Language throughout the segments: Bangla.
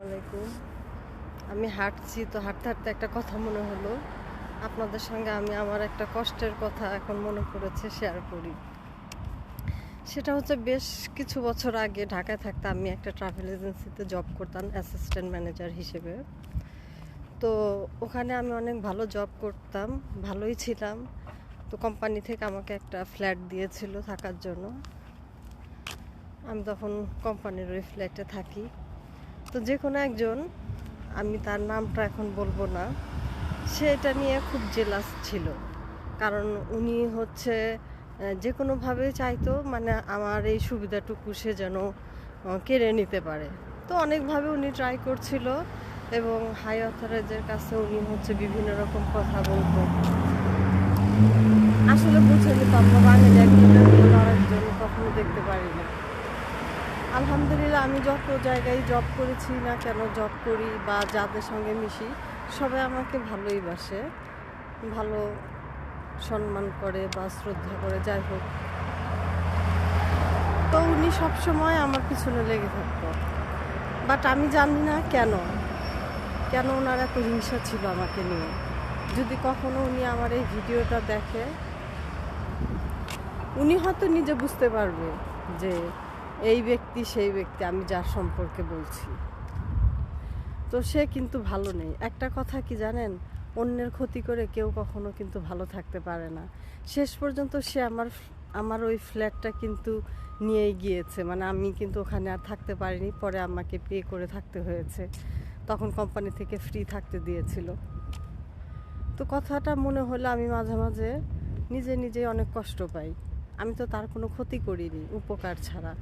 আলাইকুম আমি হাঁটছি, তো হাঁটতে হাঁটতে একটা কথা মনে হলো। আপনাদের সঙ্গে আমি আমার একটা কষ্টের কথা এখন মনে পড়েছে শেয়ার করি। সেটা হচ্ছে বেশ কিছু বছর আগে ঢাকায় থাকতে আমি একটা ট্রাভেল এজেন্সিতে জব করতাম অ্যাসিস্ট্যান্ট ম্যানেজার হিসেবে। তো ওখানে আমি অনেক ভালো জব করতাম, ভালোই ছিলাম। তো কোম্পানি থেকে আমাকে একটা ফ্ল্যাট দিয়েছিল থাকার জন্য। আমি তখন কোম্পানির ওই ফ্ল্যাটে থাকি। তো যে কোনো একজন, আমি তার নামটা এখন বলব না, সে এটা নিয়ে খুব জেলাস ছিল। কারণ উনি হচ্ছে যে কোনোভাবে চাইতো মানে আমার এই সুবিধাটুকু সে যেন কেড়ে নিতে পারে। তো অনেকভাবে উনি ট্রাই করছিল এবং হাই অথরাইজের কাছে উনি হচ্ছে বিভিন্ন রকম কথা বলতো। আসলে বুঝে নিত আমরা বাঙালি একজনের কখনো দেখতে পারি না। আলহামদুলিল্লাহ, আমি যত জায়গায় জব করেছি না কেন জব করি বা যাদের সঙ্গে মিশি, সবাই আমাকে ভালোই বাসে। ভালো সম্মান করে বা শ্রদ্ধা করে, যাই হোক। তো উনি সবসময় আমার পিছনে লেগে থাকত। বাট আমি জানি না কেন। কেন ওনার এত হিংসা ছিল আমাকে নিয়ে? যদি কখনো উনি আমার এই ভিডিওটা দেখে, উনি হয়তো নিজে বুঝতে পারবে যে এই ব্যক্তি, সেই ব্যক্তি, আমি যার সম্পর্কে বলছি। তো সে কিন্তু ভালো নেই। একটা কথা কি জানেন? অন্যের ক্ষতি করে কেউ কখনো কিন্তু ভালো থাকতে পারে না। শেষ পর্যন্ত সে আমার আমার ওই ফ্ল্যাটটা কিন্তু নিয়েই গিয়েছে। মানে আমি কিন্তু ওখানে আর থাকতে পারিনি। পরে আমাকে পে করে থাকতে হয়েছে। তখন কোম্পানি থেকে ফ্রি থাকতে দিয়েছিল। তো কথাটা মনে হলো আমি মাঝে মাঝে নিজে নিজেই অনেক কষ্ট পাই। আমি তো তার কোনো ক্ষতি করিনি, উপকার ছাড়া।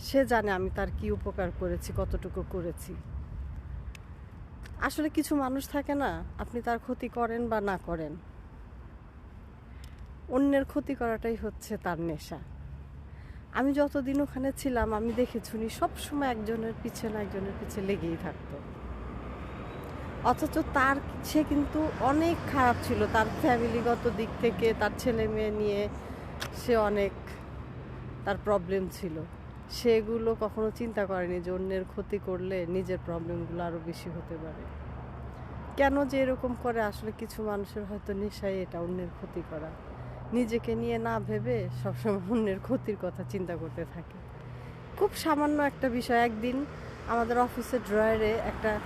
সে জানে আমি তার কি উপকার করেছি, কতটুকু করেছি। আসলে কিছু মানুষ থাকে না, আপনি তার ক্ষতি করেন বা না করেন। অন্যের ক্ষতি করাটাই হচ্ছে তার নেশা। আমি যতদিন ওখানে ছিলাম, আমি দেখেছি উনি সবসময় একজনের পিছে না একজনের পিছে লেগেই থাকতো। অথচ তার, সে কিন্তু অনেক খারাপ ছিল, তার ফ্যামিলিগত দিক থেকে, তার ছেলে মেয়ে নিয়ে সে অনেক তার প্রবলেম ছিল। সেগুলো কখনো চিন্তা করেনি যে অন্যের ক্ষতি করলে নিজের প্রবলেমগুলো আরও বেশি হতে পারে। কেন যে এরকম করে? আসলে কিছু মানুষের হয়তো নেশাই এটা অন্যের ক্ষতি করা। নিজেকে নিয়ে না ভেবে সবসময় অন্যের ক্ষতির কথা চিন্তা করতে থাকে। খুব সামান্য একটা বিষয়, একদিন আমাদের অফিসের ড্রয়ারে একটা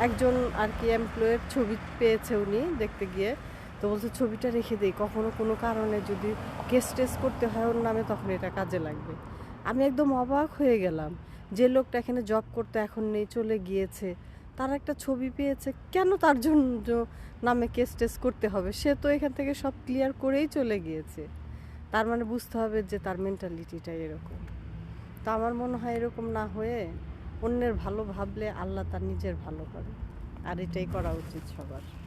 একজন আর কি এমপ্লয়ের ছবি পেয়েছে উনি দেখতে গিয়ে। তো বলছে, ছবিটা রেখে দিই। কখনো কোনো কারণে যদি কেস টেস করতে হয় ওর নামে, তখন এটা কাজে লাগবে। আমি একদম অবাক হয়ে গেলাম যে লোকটা এখানে জব করতে এখন নেই, চলে গিয়েছে। তার একটা ছবি পেয়েছে। কেন তার জন্য নামে কেস টেস করতে হবে? সে তো এখান থেকে সব ক্লিয়ার করেই চলে গিয়েছে। তার মানে বুঝতে হবে যে তার মেন্টালিটিটা এরকম। তো আমার মনে হয় এরকম না হয়ে অন্যের ভালো ভাবলে আল্লাহ তার নিজের ভালো করে। আর এটাই করা উচিত সবার।